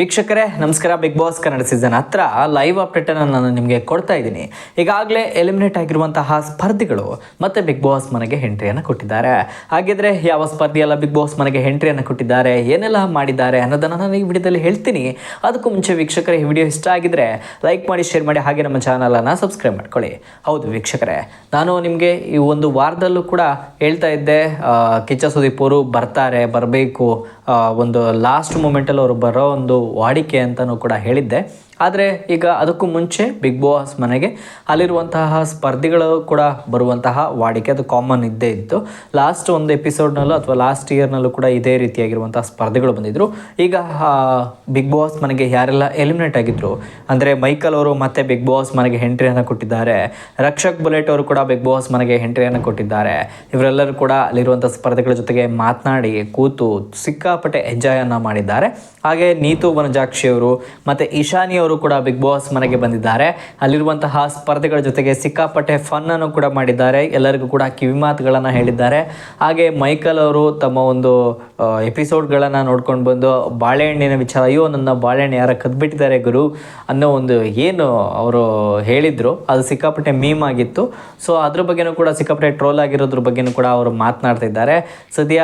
ವೀಕ್ಷಕರೇ, ನಮಸ್ಕಾರ big Boss Kannada season ಹತ್ರ ಲೈವ್ ಅಪ್ಡೇಟನ್ನು ನಾನು ನಿಮಗೆ ಕೊಡ್ತಾ ಇದ್ದೀನಿ. ಈಗಾಗಲೇ ಎಲಿಮಿನೇಟ್ ಆಗಿರುವಂತಹ ಸ್ಪರ್ಧಿಗಳು ಮತ್ತೆ ಬಿಗ್ ಬಾಸ್ ಮನೆಗೆ ಎಂಟ್ರಿಯನ್ನು ಕೊಟ್ಟಿದ್ದಾರೆ. ಹಾಗಿದ್ರೆ ಯಾವ ಸ್ಪರ್ಧಿ ಬಿಗ್ ಬಾಸ್ ಮನೆಗೆ ಎಂಟ್ರಿಯನ್ನು ಕೊಟ್ಟಿದ್ದಾರೆ, ಏನೆಲ್ಲ ಮಾಡಿದ್ದಾರೆ ಅನ್ನೋದನ್ನು ನಾನು ಈ ವಿಡಿಯೋದಲ್ಲಿ ಹೇಳ್ತೀನಿ. ಅದಕ್ಕೂ ಮುಂಚೆ ವೀಕ್ಷಕರೇ, ಈ ವಿಡಿಯೋ ಇಷ್ಟ ಆಗಿದ್ರೆ ಲೈಕ್ ಮಾಡಿ ಶೇರ್ ಮಾಡಿ, ಹಾಗೆ ನಮ್ಮ ಚಾನಲನ್ನು ಸಬ್ಸ್ಕ್ರೈಬ್ ಮಾಡ್ಕೊಳ್ಳಿ. ಹೌದು ವೀಕ್ಷಕರೇ, ನಾನು ನಿಮಗೆ ಈ ಒಂದು ವಾರದಲ್ಲೂ ಕೂಡ ಹೇಳ್ತಾ ಇದ್ದೆ ಕಿಚ್ಚ ಸುದೀಪ್ ಅವರು ಬರ್ತಾರೆ, ಬರಬೇಕು ಒಂದು ಲಾಸ್ಟ್ ಮೂಮೆಂಟಲ್ಲಿ ಅವರು ಬರೋ ಒಂದು ವಾಡಿಕೆ ಅಂತಲೂ ಕೂಡ ಹೇಳಿದ್ದೆ. ಆದರೆ ಈಗ ಅದಕ್ಕೂ ಮುಂಚೆ ಬಿಗ್ ಬಾಸ್ ಮನೆಗೆ ಅಲ್ಲಿರುವಂತಹ ಸ್ಪರ್ಧಿಗಳು ಕೂಡ ಬರುವಂತಹ ವಾಡಿಕೆ, ಅದು ಕಾಮನ್ ಇದ್ದೇ ಇತ್ತು. ಲಾಸ್ಟ್ ಒಂದು ಎಪಿಸೋಡ್ನಲ್ಲೂ ಅಥವಾ ಲಾಸ್ಟ್ ಇಯರ್ನಲ್ಲೂ ಕೂಡ ಇದೇ ರೀತಿಯಾಗಿರುವಂತಹ ಸ್ಪರ್ಧಿಗಳು ಬಂದಿದ್ದರು ಈಗ ಬಿಗ್ ಬಾಸ್ ಮನೆಗೆ ಯಾರೆಲ್ಲ ಎಲಿಮಿನೇಟ್ ಆಗಿದ್ದರು ಅಂದರೆ ಮೈಕಲ್ ಅವರು ಮತ್ತೆ ಬಿಗ್ ಬಾಸ್ ಮನೆಗೆ ಎಂಟ್ರಿಯನ್ನು ಕೊಟ್ಟಿದ್ದಾರೆ. ರಕ್ಷಕ್ ಬುಲೆಟ್ ಅವರು ಕೂಡ ಬಿಗ್ ಬಾಸ್ ಮನೆಗೆ ಎಂಟ್ರಿಯನ್ನು ಕೊಟ್ಟಿದ್ದಾರೆ. ಇವರೆಲ್ಲರೂ ಕೂಡ ಅಲ್ಲಿರುವಂಥ ಸ್ಪರ್ಧಿಗಳ ಜೊತೆಗೆ ಮಾತನಾಡಿ, ಕೂತು ಸಿಕ್ಕಾಪಟ್ಟೆ ಎಂಜಾಯನ್ನು ಮಾಡಿದ್ದಾರೆ. ಹಾಗೆ ನೀತು ವನಜಾಕ್ಷಿ ಅವರು ಮತ್ತು ಇಶಾನಿ ಅವರು ಕೂಡ ಬಿಗ್ ಬಾಸ್ ಮನೆಗೆ ಬಂದಿದ್ದಾರೆ. ಅಲ್ಲಿರುವಂತಹ ಸ್ಪರ್ಧೆಗಳ ಜೊತೆಗೆ ಸಿಕ್ಕಾಪಟ್ಟೆ ಫನ್ನನ್ನು ಕೂಡ ಮಾಡಿದ್ದಾರೆ. ಎಲ್ಲರಿಗೂ ಕೂಡ ಕಿವಿ ಮಾತುಗಳನ್ನು ಹೇಳಿದ್ದಾರೆ. ಹಾಗೆ ಮೈಕಲ್ ಅವರು ತಮ್ಮ ಒಂದು ಎಪಿಸೋಡ್ಗಳನ್ನು ನೋಡ್ಕೊಂಡು ಬಂದು ಬಾಳೆಹಣ್ಣಿನ ವಿಚಾರ, ಅಯ್ಯೋ, ನನ್ನ ಬಾಳೆಹಣ್ಣು ಯಾರ ಕದ್ಬಿಟ್ಟಿದ್ದಾರೆ ಗುರು ಅನ್ನೋ ಒಂದು ಏನು ಅವರು ಹೇಳಿದ್ರು. ಅದು ಸಿಕ್ಕಾಪಟ್ಟೆ ಮೀಮ್ ಆಗಿತ್ತು. ಸೊ ಅದ್ರ ಬಗ್ಗೆನೂ ಕೂಡ ಸಿಕ್ಕಾಪಟ್ಟೆ ಟ್ರೋಲ್ ಆಗಿರೋದ್ರ ಬಗ್ಗೆನೂ ಕೂಡ ಅವರು ಮಾತನಾಡ್ತಿದ್ದಾರೆ. ಸದ್ಯ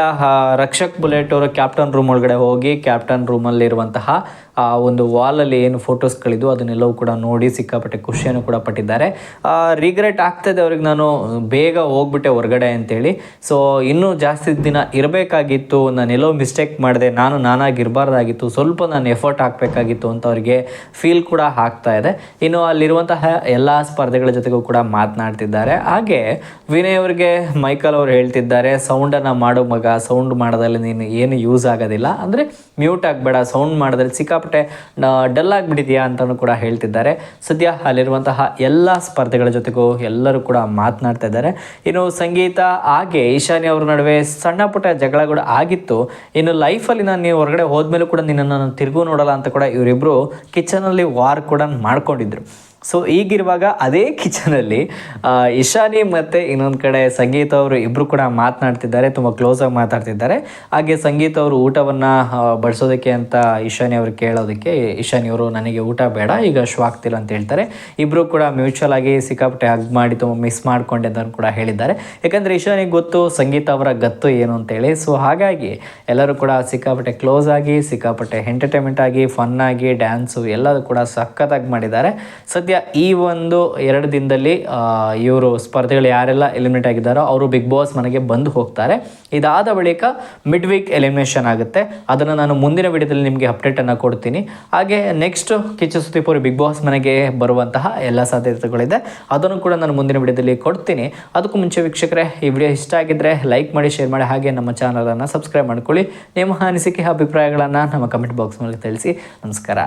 ರಕ್ಷಕ್ ಬುಲೆಟ್ ಅವರು ಕ್ಯಾಪ್ಟನ್ ರೂಮ್ ಒಳಗಡೆ ಹೋಗಿ ಕ್ಯಾಪ್ಟನ್ ರೂಮಲ್ಲಿರುವಂತಹ ಆ, ಒಂದು ವಾಲಲ್ಲಿ ಏನು ಫೋಟೋಸ್ಗಳಿದ್ದು ಅದನ್ನೆಲ್ಲವೂ ಕೂಡ ನೋಡಿ ಸಿಕ್ಕಾಪಟ್ಟೆ ಖುಷಿಯನ್ನು ಕೂಡ ಪಟ್ಟಿದ್ದಾರೆ. ರಿಗ್ರೆಟ್ ಆಗ್ತದೆ ಅವ್ರಿಗೆ ನಾನು ಬೇಗ ಹೋಗ್ಬಿಟ್ಟೆ ಹೊರಗಡೆ ಅಂತೇಳಿ. ಸೊ ಇನ್ನೂ ಜಾಸ್ತಿ ದಿನ ಇರಬೇಕಾಗಿತ್ತು, ನಾನು ಎಲ್ಲೋ ಮಿಸ್ಟೇಕ್ ಮಾಡಿದೆ, ನಾನು ನಾನಾಗಿರಬಾರ್ದಾಗಿತ್ತು, ಸ್ವಲ್ಪ ನಾನು ಎಫರ್ಟ್ ಹಾಕಬೇಕಾಗಿತ್ತು ಅಂತ ಅವರಿಗೆ ಫೀಲ್ ಕೂಡ ಆಗ್ತಾ ಇದೆ. ಇನ್ನು ಅಲ್ಲಿರುವಂತಹ ಎಲ್ಲ ಸ್ಪರ್ಧೆಗಳ ಜೊತೆಗೂ ಕೂಡ ಮಾತನಾಡ್ತಿದ್ದಾರೆ. ಹಾಗೆ ವಿನಯ್ ಅವರಿಗೆ ಮೈಕಲ್ ಅವರು ಹೇಳ್ತಿದ್ದಾರೆ ಸೌಂಡನ್ನು ಮಾಡೋ ಮಗ ಸೌಂಡ್ ಮಾಡೋದಲ್ಲಿ ನೀನು ಏನು ಯೂಸ್ ಆಗೋದಿಲ್ಲ. ಅಂದರೆ ಮ್ಯೂಟ್ ಆಗಬೇಡ ಸೌಂಡ್ ಮಾಡೋದ್ರಲ್ಲಿ ಸಿಕ್ಕಾಪಟ್ಟೆ ಡಲ್ ಆಗಿಬಿಟ್ಟಿದೆಯಾ? ಅಂತಲೂ ಕೂಡ ಹೇಳ್ತಿದ್ದಾರೆ. ಸದ್ಯ ಅಲ್ಲಿರುವಂತಹ ಎಲ್ಲ ಸ್ಪರ್ಧೆಗಳ ಜೊತೆಗೂ ಎಲ್ಲರೂ ಕೂಡ ಮಾತನಾಡ್ತಾ ಇದ್ದಾರೆ. ಇನ್ನು ಸಂಗೀತ ಹಾಗೆ ಈಶಾನ್ಯ ಅವ್ರ ನಡುವೆ ಸಣ್ಣ ಪುಟ್ಟ ಜಗಳಗಳು ಆಗಿತ್ತು. ಇನ್ನು ಲೈಫಲ್ಲಿ ನಾನು ನೀವು ಹೊರಗಡೆ ಹೋದ್ಮೇಲೂ ಕೂಡ ನಿನ್ನನ್ನು ನಾನು ತಿರುಗು ನೋಡಲ್ಲ ಅಂತ ಕೂಡ ಇವರಿಬ್ಬರು ಕಿಚನಲ್ಲಿ ವಾರ್ ಕೂಡ ಮಾಡ್ಕೊಂಡಿದ್ರು. ಸೊ ಈಗಿರುವಾಗ ಅದೇ ಕಿಚನಲ್ಲಿ ಇಶಾನಿ ಮತ್ತು ಇನ್ನೊಂದು ಕಡೆ ಸಂಗೀತ ಅವರು ಇಬ್ಬರು ಕೂಡ ಮಾತನಾಡ್ತಿದ್ದಾರೆ, ತುಂಬ ಕ್ಲೋಸಾಗಿ ಮಾತಾಡ್ತಿದ್ದಾರೆ. ಹಾಗೆ ಸಂಗೀತ ಅವರು ಊಟವನ್ನು ಬಡಿಸೋದಕ್ಕೆ ಅಂತ ಇಶಾನಿ ಅವರು ಕೇಳೋದಕ್ಕೆ, ಇಶಾನಿ ಅವರು ನನಗೆ ಊಟ ಬೇಡ, ಈಗ ಶೋ ಆಗ್ತಿಲ್ಲ ಅಂತ ಹೇಳ್ತಾರೆ. ಇಬ್ಬರು ಕೂಡ ಮ್ಯೂಚುವಲ್ ಆಗಿ ಸಿಕ್ಕಾಪಟ್ಟೆ ಹಗ್ ಮಾಡಿ, ತುಂಬ ಮಿಸ್ ಮಾಡ್ಕೊಂಡೆ ಅಂತ ಕೂಡ ಹೇಳಿದ್ದಾರೆ. ಯಾಕಂದರೆ ಇಶಾನಿಗೆ ಗೊತ್ತು ಸಂಗೀತ ಅವರ ಗತ್ತು ಏನು ಅಂತೇಳಿ. ಸೊ ಹಾಗಾಗಿ ಎಲ್ಲರೂ ಕೂಡ ಸಿಕ್ಕಾಪಟ್ಟೆ ಕ್ಲೋಸ್ ಆಗಿ, ಸಿಕ್ಕಾಪಟ್ಟೆ ಎಂಟರ್ಟೈನ್ಮೆಂಟ್ ಆಗಿ ಫನ್ ಆಗಿ ಡ್ಯಾನ್ಸು ಎಲ್ಲದೂ ಕೂಡ ಸಖತ್ತಾಗಿ ಮಾಡಿದ್ದಾರೆ. ಸದ್ಯ ಈ ಒಂದು ಎರಡು ದಿನದಲ್ಲಿ ಇವರು ಸ್ಪರ್ಧೆಗಳು ಯಾರೆಲ್ಲ ಎಲಿಮಿನೇಟ್ ಆಗಿದ್ದಾರೋ ಅವರು ಬಿಗ್ ಬಾಸ್ ಮನೆಗೆ ಬಂದು ಹೋಗ್ತಾರೆ. ಇದಾದ ಬಳಿಕ ಮಿಡ್ ವೀಕ್ ಎಲಿಮಿನೇಷನ್ ಆಗುತ್ತೆ. ಅದನ್ನು ನಾನು ಮುಂದಿನ ವಿಡಿಯೋದಲ್ಲಿ ನಿಮಗೆ ಅಪ್ಡೇಟನ್ನು ಕೊಡ್ತೀನಿ. ಹಾಗೆ next Kichcha Sudeep Big Boss ಮನೆಗೆ ಬರುವಂತಹ ಎಲ್ಲ ಸಾಧ್ಯತೆಗಳಿದೆ. ಅದನ್ನು ಕೂಡ ನಾನು ಮುಂದಿನ ವಿಡಿಯೋದಲ್ಲಿ ಕೊಡ್ತೀನಿ. ಅದಕ್ಕೂ ಮುಂಚೆ ವೀಕ್ಷಕರೇ, ಈ ವಿಡಿಯೋ ಇಷ್ಟ ಆಗಿದ್ದರೆ ಲೈಕ್ ಮಾಡಿ ಶೇರ್ ಮಾಡಿ, ಹಾಗೆ ನಮ್ಮ ಚಾನಲನ್ನು ಸಬ್ಸ್ಕ್ರೈಬ್ ಮಾಡ್ಕೊಳ್ಳಿ. ನಿಮ್ಮ ಅನಿಸಿಕೆ, ಅಭಿಪ್ರಾಯಗಳನ್ನು ನಮ್ಮ ಕಮೆಂಟ್ ಬಾಕ್ಸ್ ಮೂಲಕ ತಿಳಿಸಿ. ನಮಸ್ಕಾರ.